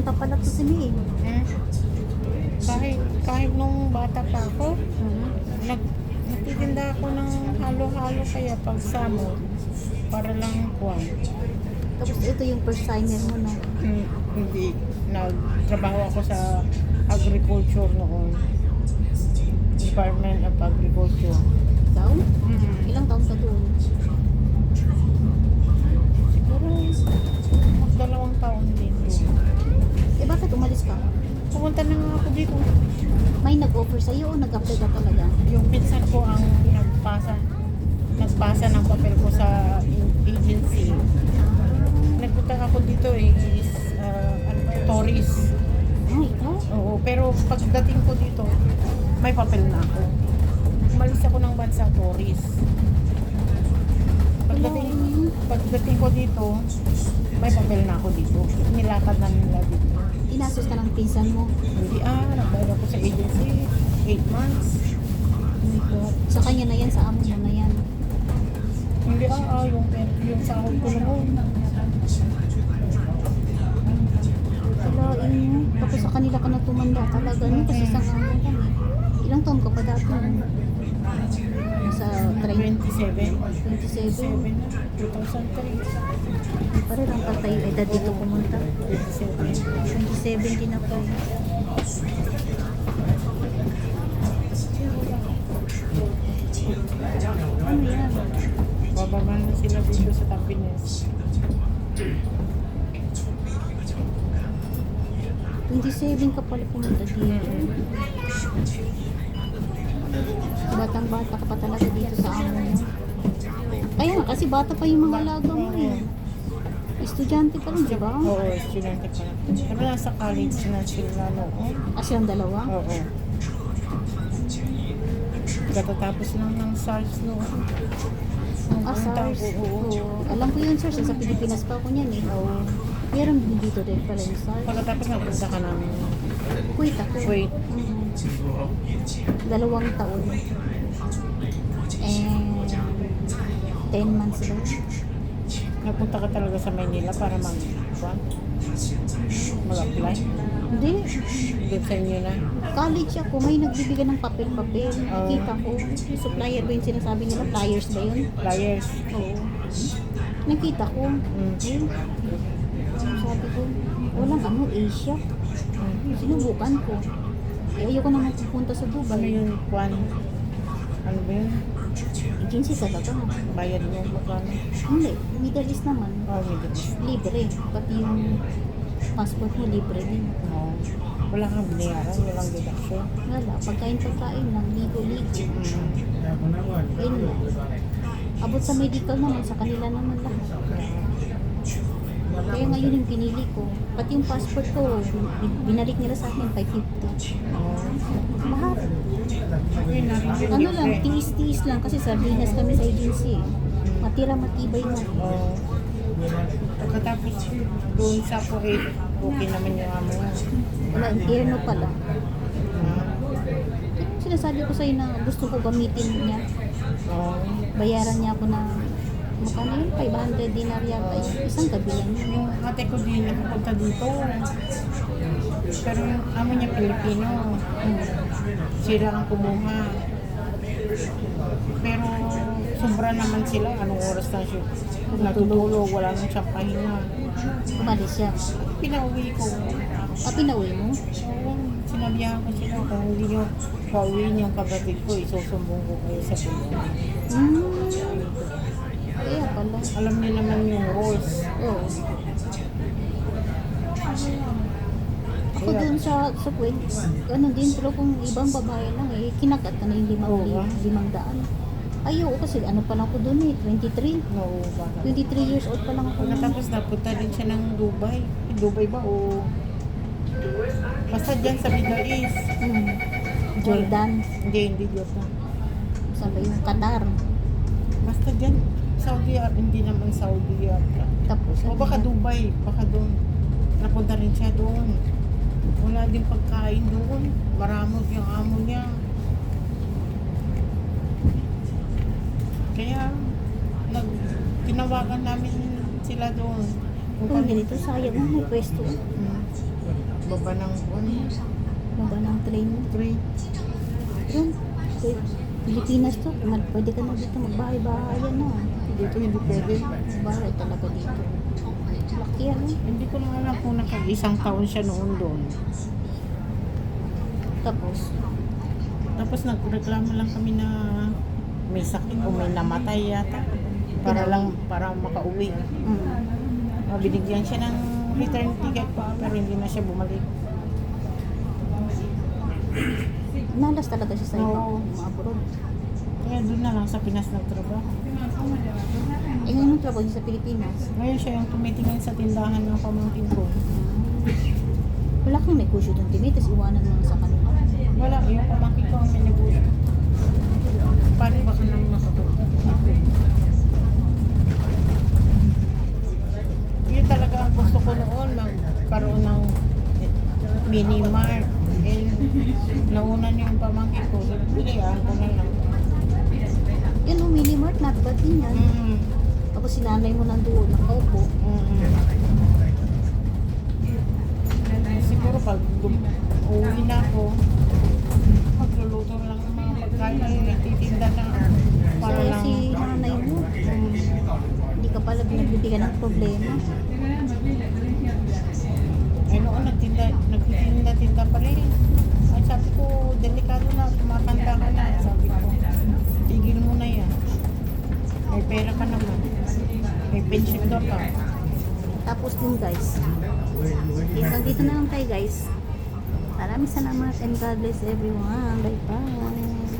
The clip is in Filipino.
nagtitinta pala to si May. Hmm? Kahit, kahit nung bata pa ako, Mhm. nag, nagtitinda ako ng halo-halo kaya pag summer, para lang kuwan. Tapos ito yung first timer mo na. Hmm, hindi, nagtrabaho ako sa agriculture noon. Department of Agriculture. Ikaw? Hmm. Ilang taon ka doon? Siguro, magdalawang taon din doon. Eh bakit umalis ka? Pumunta na nga ako dito. Nag-offer sa'yo o nag-apply ka talaga? Yung pinsan ko ang nagpasa, nagpasa ng papel ko sa agency. Nagpunta ako dito eh, is, uh, ano tourist. Ah, ikaw? Oo, pero pagdating ko dito, may papel na ako. Umalis ako ng bansa tourist. Pagdating, pagdating ko dito, may papel na ako dito. Nilakad na nila dito. Inasos ka ng pinsan mo. Hindi ah, nagbayad ako sa agency, 8 months. Sa kanya na yan, sa amo mo na yan. Hindi ah, ah yung, yung sahod ko noon. Kalain mo. Tapos sa kanila ka na tumanda talaga. No? Kasi sa amo ka eh. Ilang taon ka pa dati? 30, 27. 27. 7 na, 2003. Pare lang patay edad dito pumunta. 27. 2017 na 27 ka pala pumunta dito. Batang bata ka pa talaga dito sa mo. Kaya nga, kasi bata pa yung mga alaga mo eh. Estudyante pa rin, di ba? Oo, estudyante pa lang. Pero nasa college na sila noon. Kasi ang dalawa. Oo. Katatapos lang ng SARS noon. Ah, SARS. Oo. Alam ko yun, sir. Sa Pilipinas pa ako niyan eh. Oo. Meron din dito din pala yung SARS. Pagkatapos nagpunta ka ng Kuwait ako. Kuwait. Mhm. Dalawang taon. And 10 months daw. Napunta ka talaga sa Maynila para mag mag-apply. Hindi. Doon sa inyo na. College ako. May nagbibigay ng papel-papel. Oh. Nakikita ko. Supplier ba yung sinasabi nila? Flyers ba yun? Flyers. Oo. Nakita ko. Mm. Eh, sabi ko, walang ano, Asia. Sinubukan ko. Eh, ayoko naman pupunta sa Ano Dubai. yun, Kwan? Ano ba yun? Agency talaga. Bayad mo magkano? Hindi. Middle East naman. Oh, Middle East. Libre. Pati yung passport mo libre din. Oo. Wala kang binayaran, walang deduction. Wala. Pagkain-pagkain lang. Ligo-ligo. Mm. Ayun lang. Abot sa medical naman. Sa kanila naman lahat. Kaya ngayon yung pinili ko. Pati yung passport ko, bin- binalik nila sa akin 550. Oo. Mahal. Ano lang, tiis-tiis lang kasi sardinas kami sa agency. Matira matibay na. Oo. Pagkatapos doon sa Kuwait, okay naman yung amo mo. Wala, impyerno pala. Sinasabi ko sa'yo na gusto ko gamitin niya. Bayaran niya ako ng magkano yun? 500 dinar yata. yun. Isang gabi lang yun. Yung ate ko din nakapunta dito. Pero yung amo niya Pilipino. Hmm. Sila ang kumuha. Pero sobra naman sila. Anong oras na siya? Natutulog, wala nang siyang pahinga. Umalis siya. Pinauwi ko. Ah, pinauwi mo? Oo, sinabihan ko sila kung hindi nyo pauwi niyo ang kapatid ko, isusumbong ko kayo sa pulis. Hmm. Kaya pala. Alam niyo naman yung rules. Oo. Ako doon sa sa Kuwait, ano din, pero kung ibang babae lang eh, kinakat ka na yung limang, Oo ba? limang daan. Ayaw kasi ano pa lang ako doon eh, 23. No, baka. 23 years old pa lang ako. noon. Pagkatapos napunta din siya ng Dubai. Eh, Dubai ba o... Basta dyan sa Middle East. Hmm. Jordan, Hindi, hindi Jordan. sabi yung Qatar. Basta dyan, Saudi Arabia, hindi naman Saudi Arabia. Tapos, O baka Dubai, baka doon. Napunta rin siya doon. Wala din pagkain doon. Maramot yung amo niya. Kaya, nag, tinawagan namin sila doon. Kung kami, ganito, sayang mo may pwesto. Hmm. Baba ng ano, Baba ng train. Yun. Okay. Pilipinas to. Pwede ka na dito magbahay-bahayan na. Dito hindi pwede. Bahay talaga dito. Laki ano. Hindi ko lang alam kung naka isang taon siya noon doon. Tapos, Tapos nagreklamo lang kami na may sakit o may namatay yata. Para lang, para makauwi. mm, Ah, Binigyan siya ng return ticket pero hindi na siya bumalik. nalas talaga siya sa ibang mga abroad. Kaya doon na lang sa Pinas nagtrabaho. Eh ngayon yung trabaho niya sa Pilipinas. Ngayon siya yung tumitingin sa tindahan ng pamangkin ko. Wala kang negosyo doon, Timmy. Tapos iwanan mo sa kanila. Wala, yung pamangkin ko ang may negosyo. Paano ba ka nang makapunta? Yun talaga ang gusto ko noon, magkaroon ng mini mart. Eh, nauna yung pamangkin ko, bilihan ko na lang. Yan o, mini-mart, not bad din yan. Mm, Tapos sinanay mo nandoon, nakaupo. mm. Siguro pag uuwi na ako, magluluto lang ng mga pagkain na nagtitinda na para lang. si nanay mo, Mm. hindi ka pala binagbibigyan ng problema. Ay noon, nagtinda, nagtitinda-tinda pa rin. Ay sabi ko, delikado na, tumatanda ka na. Sabi ko, tigil mo na Tapos din guys, dito na lang tayo guys. Maraming salamat and God bless everyone. Bye bye.